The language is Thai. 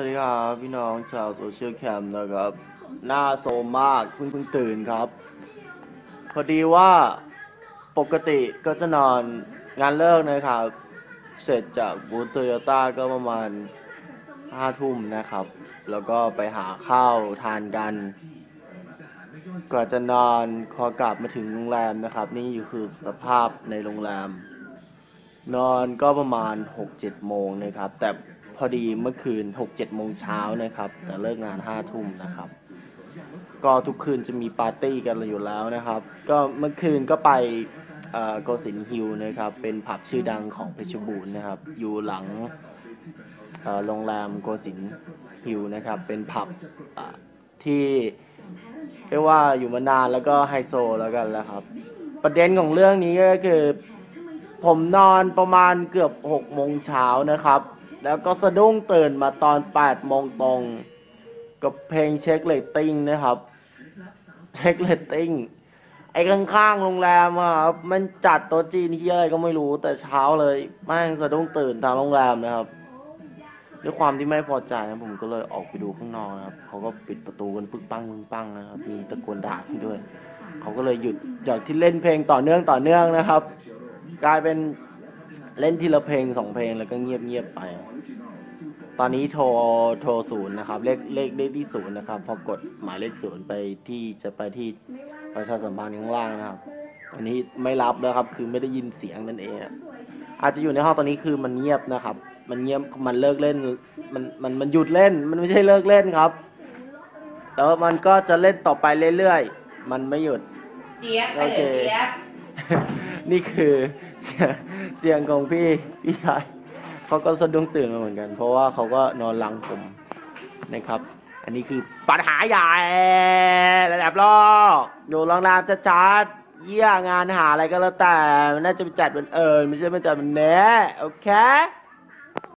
วัสดีครับ พี่น้องชาวโซเชียลแคมป์นะครับ หน้าโซมมากเพิ่งเพิ่งตื่นครับ พอดีว่าปกติก็จะนอนงานเลิกนะครับ เสร็จจากบูธโตโยต้าก็ประมาณห้าทุ่มนะครับ แล้วก็ไปหาข้าวทานกันก่อนจะนอนพอกลับมาถึงโรงแรมนะครับ นี่อยู่คือสภาพในโรงแรม นอนก็ประมาณ 6-7 โมงนะครับ แต่พอดีเมื่อคืน 6-7 โมงเช้านะครับ แต่เลิกงาน 5 ทุ่มนะครับ ก็ทุกคืนจะมีปาร์ตี้กันอยู่แล้วนะครับ ก็เมื่อคืนก็ไปโกสินฮิลนะครับ เป็นผับชื่อดังของเพชรบูรณ์นะครับ อยู่หลังโรงแรมโกสินฮิลนะครับ เป็นผับที่เรียกว่าอยู่มานานแล้วก็ไฮโซแล้วกันแล้วครับ ประเด็นของเรื่องนี้ก็คือ ผมนอนประมาณเกือบ6โมงเช้านะครับ แล้วก็สะดุ้งตื่นมาตอน8โมงตรง กับเพลงเช็คเลตติ้งนะครับ เช็คเลตติ้งไอ้ข้างๆโรงแรมอะครับมันจัดโต๊ะจีนที่อะไรก็ไม่รู้แต่เช้าเลยแม่งสะดุ้งตื่นทางโรงแรมนะครับด้วยความที่ไม่พอใจนะผมก็เลยออกไปดูข้างนอกนะครับเขาก็ปิดประตูกันปึ๊กปังปึ๊กปังนะครับมีตะโกนด่าพี่ด้วยเขาก็เลยหยุดจากที่เล่นเพลงต่อเนื่องต่อเนื่องนะครับ กลายเป็นเล่นทีละเพลงสองเพลงแล้วก็เงียบเงียบๆไป ตอนนี้โทรโทรศูนย์นะครับ เลขเลขเลขที่ศูนย์นะครับ พอกดหมายเลขศูนย์ไปที่จะไปที่ประชาสัมพันธ์ข้างล่างนะครับ อันนี้ไม่รับแล้วครับ คือไม่ได้ยินเสียงนั่นเองอะอาจจะอยู่ในห้องตอนนี้คือมันเงียบนะครับ มันเงียบมันเลิกเล่น มันมันมันหยุดเล่น มันไม่ใช่เลิกเล่นครับ แล้วมันก็จะเล่นต่อไปเรื่อยๆ มันไม่หยุด เจี๊ยบไปโอเลเคยเจี๊ยบ นี่คือเสียงเสียงของพี่พี่ชายเขาก็สะดุ้งตื่นมาเหมือนกัน เพราะว่าเขาก็นอนหลังผมนะครับ อันนี้คือปัญหาใหญ่ระดับโลกอยู่ลองแรมจะจัดๆเยี่ยงานหาอะไรก็แล้วแต่ มันน่าจะไปจัดเป็นเอิญไม่ใช่มาจัดเป็นเนะโอเค